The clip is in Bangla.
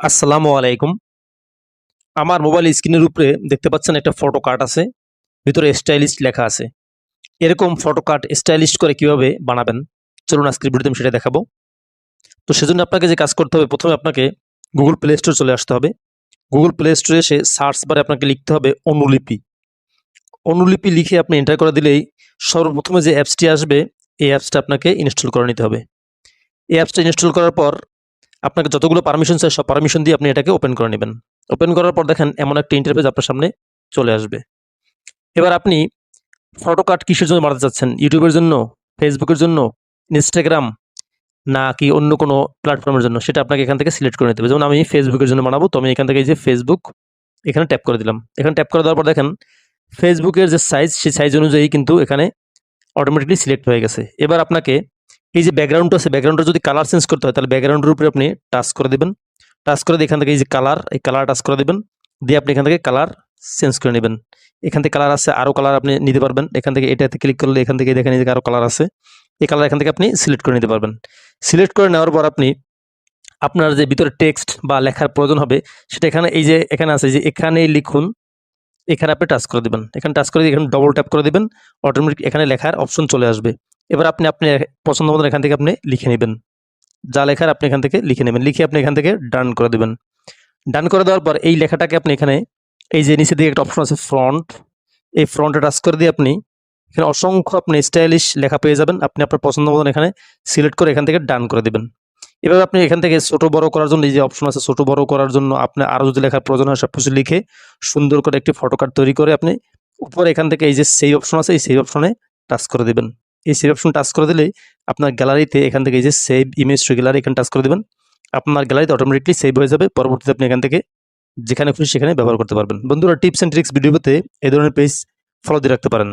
আসসালামু আলাইকুম। আমার মোবাইল স্ক্রিনের উপরে দেখতে পাচ্ছেন একটা ফটো কার্ড আছে। ভিতরে স্টাইলিস্ট লেখা আছে। এরকম ফটো কার্ড স্টাইলিস্ট করে কীভাবে বানাবেন? চলুন আজকের ভিডিওতে আমি সেটা দেখাবো। তো সেজন্য আপনাকে যে কাজ করতে হবে, প্রথমে আপনাকে গুগল প্লে স্টোর চলে আসতে হবে। গুগল প্লে স্টোরে এসে সার্চ বারে আপনাকে লিখতে হবে অনুলিপি। অনুলিপি লিখে আপনি এন্টার করে দিলেই সর্বপ্রথমে যে অ্যাপসটি আসবে, এই অ্যাপসটা আপনাকে ইনস্টল করে নিতে হবে। এই অ্যাপসটা ইনস্টল করার পর আপনাকে যতগুলো পারমিশন চাই সব পারমিশন দিয়ে আপনি এটাকে ওপেন করে নেবেন। ওপেন করার পর দেখেন এমন একটা ইন্টারফেস আপনার সামনে চলে আসবে। এবার আপনি ফটো কার্ড কিসের জন্য বানাতে চাচ্ছেন? ইউটিউবের জন্য? ফেসবুকের জন্য? ইনস্টাগ্রাম না কি অন্য কোনো প্ল্যাটফর্মের জন্য? সেটা আপনাকে এখান থেকে সিলেক্ট করে নিতে হবে। যেমন আমি ফেসবুকের জন্য বানাবো, তো আমি এখান থেকে এই যে ফেসবুক এখানে ট্যাপ করে দিলাম। এখানে ট্যাপ করে দেওয়ার পর দেখেন ফেসবুকের যে সাইজ সেই সাইজ অনুযায়ী কিন্তু এখানে অটোমেটিকলি সিলেক্ট হয়ে গেছে। এবার আপনাকে এই যে ব্যাকগ্রাউন্ড আছে ব্যাকগ্রাউন্ডটা যদি কালার চেঞ্জ করতে হয়, তাহলে ব্যাকগ্রাউন্ডের উপরে আপনি টাচ করে দেবেন। টাচ করে এখান থেকে এই যে কালার এই কালার টাচ করে দেবেন। দিয়ে আপনি এখান থেকে কালার চেঞ্জ করে নেবেন। এখান থেকে কালার আছে আরও কালার আপনি নিতে পারবেন। এখান থেকে এটাতে ক্লিক করলে এখান থেকে দেখেন আরও কালার আছে। এই কালার এখান থেকে আপনি সিলেক্ট করে নিতে পারবেন। সিলেক্ট করে নেওয়ার পর আপনি আপনার যে ভিতরে টেক্সট বা লেখার প্রয়োজন হবে, সেটা এখানে এই যে এখানে আছে যে এখানেই লিখুন। এখানে আপনি টাচ করে দেবেন। এখানে টাচ করে এখানে ডবল ট্যাপ করে দেবেন। অটোমেটিক এখানে লেখার অপশন চলে আসবে। এবার আপনি আপনি পছন্দ মতন এখান থেকে আপনি লিখে নেবেন। যা লেখার আপনি এখান থেকে লিখে নেবেন। লিখে আপনি এখান থেকে ডান করে দেবেন। ডান করে দেওয়ার পর এই লেখাটাকে আপনি এখানে এই যে নিচে দিকে একটা অপশন আছে ফ্রন্ট এই ফ্রন্টে টাচ করে দিয়ে আপনি এখানে অসংখ্য আপনি স্টাইলিশ লেখা পেয়ে যাবেন। আপনি আপনার পছন্দ মতন এখানে সিলেক্ট করে এখান থেকে ডান করে দেবেন। এবার আপনি এখান থেকে ছোট বড় করার জন্য, এই যে অপশন আছে ছোট বড় করার জন্য আপনি আরও যদি লেখার প্রয়োজন হয় সব কিছু লিখে সুন্দর করে একটি ফটো কার্ড তৈরি করে আপনি উপরে এখান থেকে এই যে সেই অপশন আছে, এই সেই অপশনে টাচ করে দেবেন। এই সেভ অপশন টাচ করে দিলে আপনার গ্যালারিতে এখান থেকে এই যে সেভ ইমেজ টু গ্যালারি এখানে টাচ করে দেবেন। আপনার গ্যালারিতে অটোমেটিকলি সেভ হয়ে যাবে। পরবর্তীতে আপনি এখান থেকে যেখানে খুশি সেখানে ব্যবহার করতে পারবেন। বন্ধুরা টিপস অ্যান্ড ট্রিক্স ভিডিওতে এই ধরনের পেজ ফলো দিয়ে রাখতে পারেন।